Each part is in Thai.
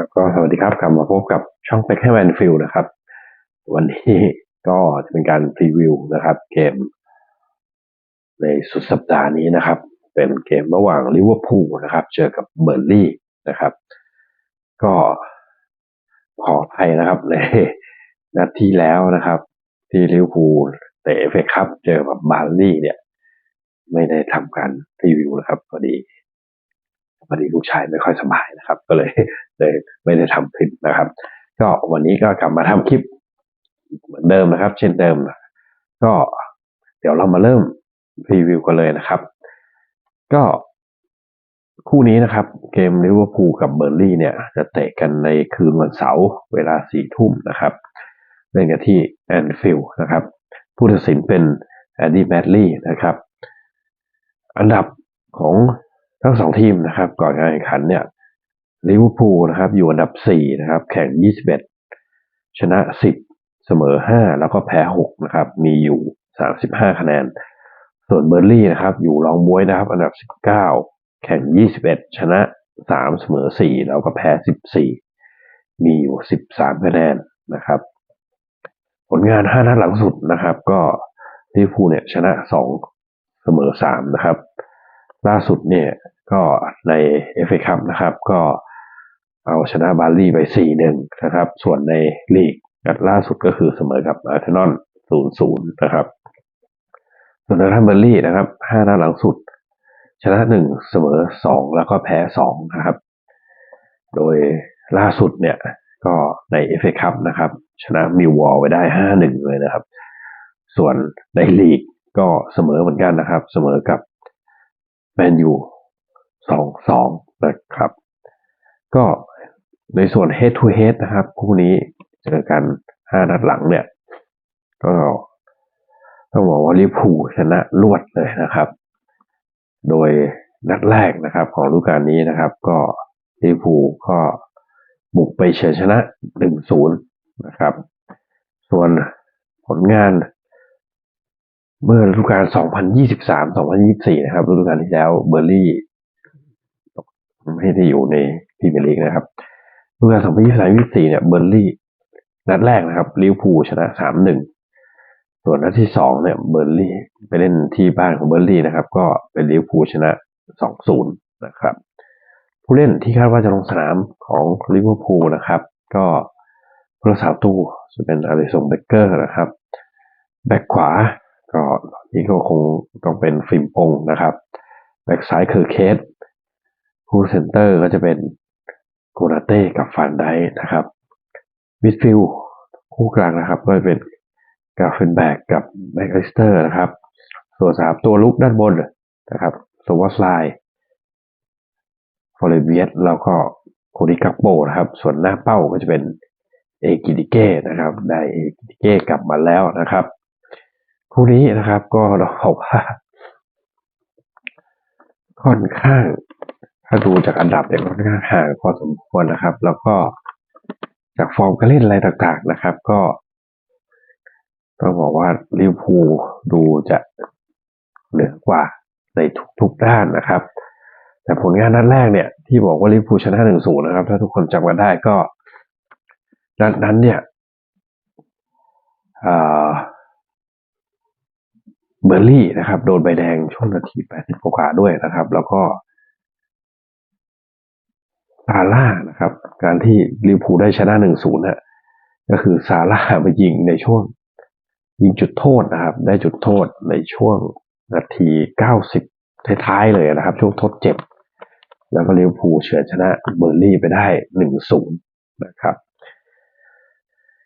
ครับก็สวัสดีครับกลับมาพบกับช่องเป็กให้แวนฟิลนะครับ วันนี้ก็จะเป็นการพรีวิวนะครับ เกม ในสุดสัปดาห์นี้นะครับ เป็นเกมระหว่างลิเวอร์พูลนะครับ เจอกับเบอร์ลี่นะครับ ก็ขออภัยนะครับในนัดที่แล้วนะครับ ที่ลิเวอร์พูลเตะเอฟเอคัพเจอกับบาร์ลี่เนี่ย ไม่ได้ทำการพรีวิวนะครับพอดีพอดีลูกชายไม่ค่อยสบายนะครับ ก็เลย เลยไม่ได้ทำคลิปนะครับ ก็วันนี้ก็กลับมาทำคลิปเหมือนเดิมนะครับ เช่นเดิมก็เดี๋ยวเรามาเริ่มรีวิวกันเลยนะครับ ก็คู่นี้นะครับ เกมลิเวอร์พูลกับเบอร์ลี่เนี่ย จะเตะกันในคืนวันเสาร์เวลาสี่ทุ่มนะครับเล่นกันที่แอนฟิลด์นะครับ ผู้ตัดสินเป็นแอนดี้แมดลี่นะครับ อันดับของทั้งสองทีมนะครับ ก่อนการแข่งขันเนี่ย ลิเวอร์พูลนะครับ อยู่อันดับสี่นะครับ แข่ง 21 ชนะ 10 เสมอ 5 แล้วก็แพ้ 6 นะครับ มีอยู่ 35 คะแนน ส่วนเบอร์ลี่นะครับ อยู่รองบวยนะครับ อันดับ 19 แข่ง 21 ชนะ 3 เสมอ 4 แล้วก็แพ้ 14 มีอยู่ 13 คะแนนนะครับ ผลงาน 5 นัดหลังสุดนะครับ ก็ลิเวอร์พูลเนี่ยชนะ 2 เสมอ 3 นะครับ ล่าสุดเนี่ยก็ในเอฟเอคัพนะครับ ก็ เอาชนะบาร์ลี่ไป4-1นะครับ ส่วนในลีกนัดล่าสุดก็คือเสมอกับอาร์เทนอล0-0นะครับ ส่วนทางเบอร์ลี่นะครับ5นัดหลังสุด ชนะ1เสมอ2แล้วก็แพ้2นะครับ โดยล่าสุดเนี่ยก็ในเอฟเอคัพนะครับ ชนะมิววอลไว้ได้5-1เลยนะครับ ส่วนในลีกก็เสมอเหมือนกันนะครับ เสมอกับแมนยูสองสองนะครับ ก็ ในส่วน head to head นะครับคู่นี้เจอกันห้านัดหลังเนี่ย ก็ต้องบอกว่าลิเวอร์พูชนะรวดเลยนะครับ โดยนัดแรกนะครับ ของฤดูกาลนี้นะครับ ก็ลิเวอร์พูก็บุกไปเฉยชนะ1-0นะครับ ส่วนผลงาน เมื่อฤดูกาล 2023-2024 นะครับฤดูกาลที่แล้วเบอร์ลี่ไม่ได้อยู่ในพรีเมียร์ลีกนะครับ ฤดูกาล2023-2024เนี่ยเบอร์ลี่นัดแรกนะครับลิเวอร์พูลชนะ3-1ส่วนนัดที่สองเนี่ยเบอร์ลี่ไปเล่นที่บ้านของเบอร์ลี่นะครับ ก็เป็นลิเวอร์พูลชนะ2-0นย์นะครับ ผู้เล่นที่คาดว่าจะลงสนามของลิเวอร์พูลนะครับ ก็ผู้รักษาตู้จะเป็นอลิสงเบเกอร์นะครับแบ็กขวาก็นี่ก็คงต้องเป็นฟิล์มปงนะครับแบ็กซ้ายคือเคสผู้เซนเตอร์ก็จะเป็น โกนาเต้กับฟานไดนะครับมิดฟิลคู่กลางนะครับก็จะเป็นกาเฟนแบกกับแบ็กอสเตอร์นะครับ ส่วนสามตัวลุกด้านบนนะครับสวัสไลฟอร์เรเวียสแล้วก็โคดิกัปโปนะครับ ส่วนหน้าเป้าก็จะเป็นเอกิดิเก้นะครับ ได้เอกิดิเก้กลับมาแล้วนะครับคู่นี้นะครับก็เราบอกว่าค่อนข้าง ถ้าดูจากอันดับเนี่ยค่อนข้างห่างพอสมควรนะครับ แล้วก็จากฟอร์มการเล่นอะไรต่างๆนะครับ ก็ต้องบอกว่าลิเวอร์พูลดูจะเหนือกว่าในทุกๆด้านนะครับ แต่ผลงานนัดแรกเนี่ย ที่บอกว่าลิเวอร์พูลชนะหนึ่งศูนย์นะครับ ถ้าทุกคนจำกันได้ก็นัดนั้นเนี่ยเบอร์ลี่นะครับ โดนใบแดงช่วงนาทีแปดสิบกว่าด้วยนะครับ แล้วก็ ซาร่านะครับ การที่ลิเวอร์พูลได้ชนะหนึ่งศูนย์นะก็คือซาร่าไปยิงในช่วง ยิงจุดโทษนะครับ ได้จุดโทษในช่วงนาทีเก้าสิบท้ายๆเลยนะครับ ช่วงทดเจ็บ แล้วก็ลิเวอร์พูลเฉือนชนะเบอร์ลี่ไปได้หนึ่งศูนย์นะครับ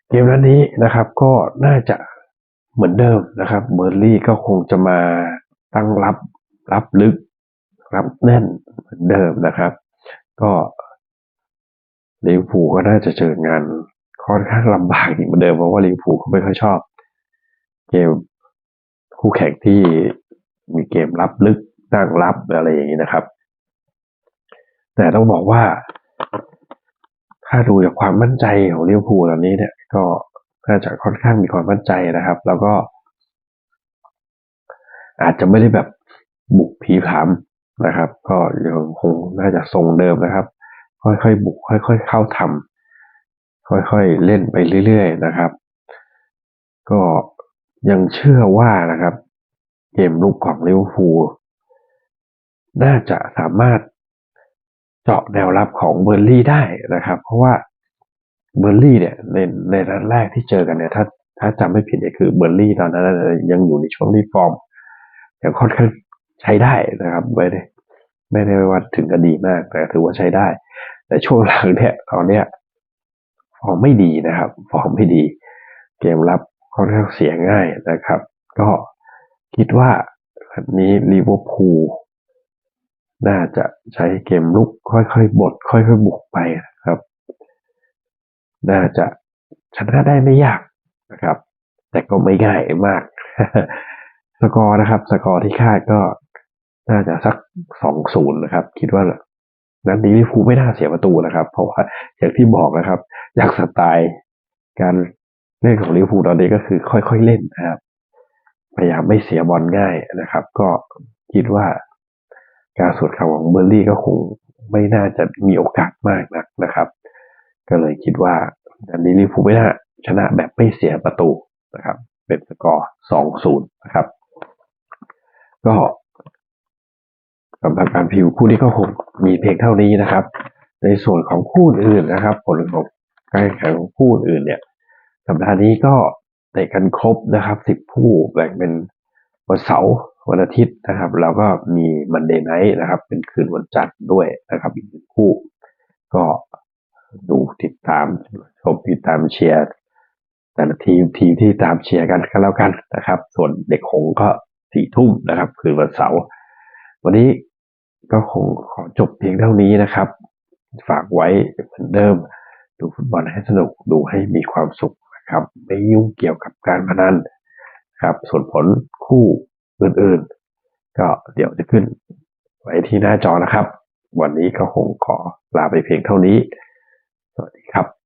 เกมนั้นนี้นะครับก็น่าจะเหมือนเดิมนะครับ เบอร์ลี่ก็คงจะมาตั้งรับรับลึกรับแน่นเหมือนเดิมนะครับ ก็ ลิวอร์พูก็น่าจะเจองานค่อนข้างลำบากอีกเหมือนเดิมเพราะว่าลิวอร์พูเขาไม่ค่อยชอบ เกมคู่แข่งที่มีเกมรับลึกตั้งรับอะไรอย่างนี้นะครับ แต่ต้องบอกว่า ถ้าดูจากความมั่นใจของลิวอร์พูตอนนี้เนี่ย ก็น่าจะค่อนข้างมีความมั่นใจนะครับ แล้วก็ อาจจะไม่ได้แบบบุกผีผามนะครับ ก็ยังคงน่าจะทรงเดิมนะครับ ค่อยๆบุกค่อย ๆ เข้าทำค่อยๆเล่นไปเรื่อย ๆ นะครับ ก็ยังเชื่อว่านะครับ เกมลุกของลิเวอร์พูลน่าจะสามารถเจาะแนวรับของเบอร์ลี่ได้นะครับ เพราะว่าเบอร์ลี่เนี่ยในในนัดแรกที่เจอกันเนี่ยถ้าถ้าจำไม่ผิดเนี่ยคือเบอร์ลี่ตอนนั้นยังอยู่ในช่วงรีฟอร์มยังค่อนข้างใช้ได้นะครับ ไม่ได้ไม่ได้ว่าถึงกับดีมากแต่ถือว่าใช้ได้ แต่ช่วงหลังเนี่ยตอนเนี้ยฟอร์มไม่ดีนะครับ ฟอร์มไม่ดี เกมรับค่อนข้างเสียง่ายนะครับ ก็คิดว่าวันนี้ลิเวอร์พูลน่าจะใช้เกมลุกค่อยๆบดค่อยๆบุกไปนะครับ น่าจะชนะได้ไม่ยากนะครับ แต่ก็ไม่ง่ายมาก สกอร์นะครับ สกอร์ที่คาดก็น่าจะสักสองศูนย์นะครับ คิดว่า นั้นนี้ลิเวอร์พูลไม่น่าเสียประตูนะครับ เพราะว่าอย่างที่บอกนะครับ อยากสไตล์การเล่นของลิเวอร์พูลตอนนี้ก็คือค่อยๆเล่นนะครับพยายามไม่เสียบอลง่ายนะครับ ก็คิดว่าการสวดข่าวของเบอร์ลี่ก็คงไม่น่าจะมีโอกาสมากนักนะครับ ก็เลยคิดว่าอันนี้ลิเวอร์พูไม่น่าชนะแบบไม่เสียประตูนะครับ เป็นสกอร์สองศูนย์นะครับ ก็ สำหรับการพิวคู่นี้ก็คงมีเพียงเท่านี้นะครับ ในส่วนของคู่อื่นนะครับ ผลของการแข่งขันของคู่อื่นเนี่ย สัปดาห์นี้ก็เตะกันครบนะครับสิบคู่แบ่งเป็นวันเสาร์วันอาทิตย์นะครับ แล้วก็มีมันเดย์ไนท์นะครับ เป็นคืนวันจันทร์ด้วยนะครับ อีกหนึ่งคู่ ก็ดูติดตามชมติดตามเชียร์แต่ละทีมทีมที่ตามเชียร์กันก็แล้วกันนะครับ ส่วนเด็กหงก็สี่ทุ่มนะครับ คืนวันเสาร์วันนี้ ก็คงขอจบเพียงเท่านี้นะครับ ฝากไว้เหมือนเดิม ดูฟุตบอลให้สนุกดูให้มีความสุขนะครับ ไม่ยุ่งเกี่ยวกับการพนันครับส่วนผลคู่อื่นๆ ก็เดี๋ยวจะขึ้น ไว้ที่หน้าจอนะครับ วันนี้ก็คงขอลาไปเพียงเท่านี้ สวัสดีครับ